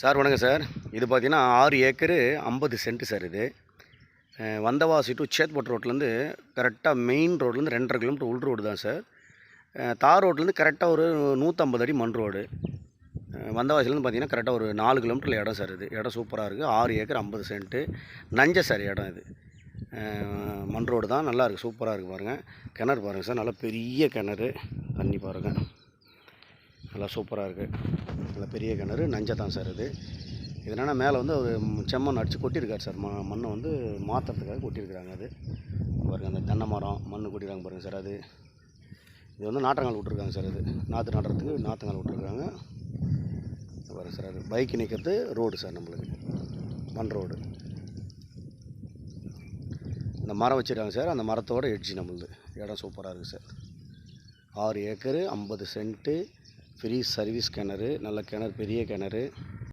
Sir வணக்கம் sir. இது பார்த்தீங்கன்னா ஆறு ஏக்கரு ஐம்பது சென்ட் சார் இது. வந்தவாசி டு சேத்பட் ரோட்லேருந்து கரெக்டாக மெயின் ரோட்லேருந்து ரெண்டரை கிலோமீட்டர் உள் ரோடு தான் சார். தார் ரோட்லேருந்து கரெக்டாக ஒரு நூற்றம்பது அடி மண் ரோடு வந்தவாசிலேருந்து பார்த்தீங்கன்னா கரெக்டாக ஒரு நாலு கிலோமீட்டரில் இடம் சார் இது. இடம் சூப்பராக இருக்குது ஆறு ஏக்கர் ஐம்பது சென்ட்டு நஞ்ச சார் இடம் இது. மண் ரோடு தான். நல்லா இருக்குது சூப்பராக இருக்குது பாருங்கள் கிணறு பாருங்கள் சார். நல்லா பெரிய கிணறு. தண்ணி பாருங்கள் நல்லா சூப்பராக இருக்குது நல்லா பெரிய கிணறு நஞ்சை தான் சார் இது. இது மேலே வந்து ஒரு செம்மண் அடித்து கொட்டியிருக்காரு சார். ம மண்ணை வந்து மாற்றுறதுக்காக கொட்டியிருக்கிறாங்க அது. பாருங்கள் அந்த தென்னை மரம் மண் கொட்டிடுறாங்க பாருங்கள் சார் அது. இது வந்து நாற்றங்கால் விட்ருக்காங்க சார் இது நாற்று நடுறதுக்கு நாற்றுங்கால் விட்ருக்காங்க பாருங்கள் சார் அது. பைக் நிற்கிறது ரோடு சார் நம்மளுக்கு. மண் ரோடு. இந்த மரம் வச்சுருக்காங்க சார். அந்த மரத்தோட எட்ஜி நம்மளுது. இடம் சூப்பராக இருக்குது சார். ஆறு ஏக்கரு ஐம்பது சென்ட்டு ஃப்ரீ சர்வீஸ் கிணறு நல்ல கிணறு பெரிய கிணறு.